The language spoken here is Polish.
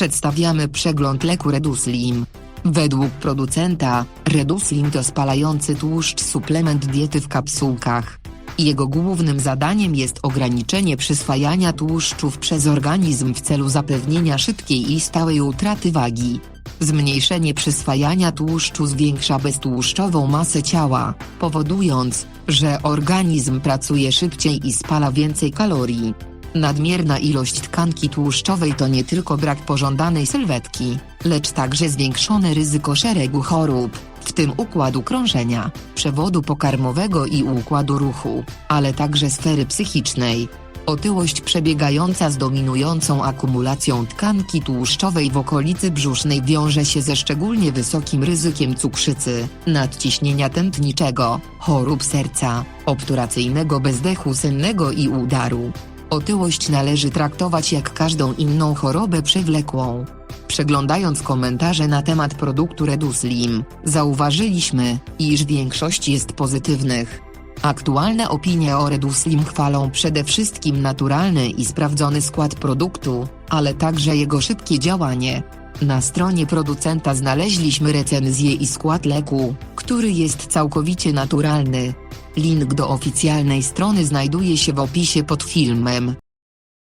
Przedstawiamy przegląd leku Reduslim. Według producenta, Reduslim to spalający tłuszcz suplement diety w kapsułkach. Jego głównym zadaniem jest ograniczenie przyswajania tłuszczów przez organizm w celu zapewnienia szybkiej i stałej utraty wagi. Zmniejszenie przyswajania tłuszczu zwiększa beztłuszczową masę ciała, powodując, że organizm pracuje szybciej i spala więcej kalorii. Nadmierna ilość tkanki tłuszczowej to nie tylko brak pożądanej sylwetki, lecz także zwiększone ryzyko szeregu chorób, w tym układu krążenia, przewodu pokarmowego i układu ruchu, ale także sfery psychicznej. Otyłość przebiegająca z dominującą akumulacją tkanki tłuszczowej w okolicy brzusznej wiąże się ze szczególnie wysokim ryzykiem cukrzycy, nadciśnienia tętniczego, chorób serca, obturacyjnego bezdechu sennego i udaru. Otyłość należy traktować jak każdą inną chorobę przewlekłą. Przeglądając komentarze na temat produktu Reduslim, zauważyliśmy, iż większość jest pozytywnych. Aktualne opinie o Reduslim chwalą przede wszystkim naturalny i sprawdzony skład produktu, ale także jego szybkie działanie. Na stronie producenta znaleźliśmy recenzję i skład leku, który jest całkowicie naturalny. Link do oficjalnej strony znajduje się w opisie pod filmem.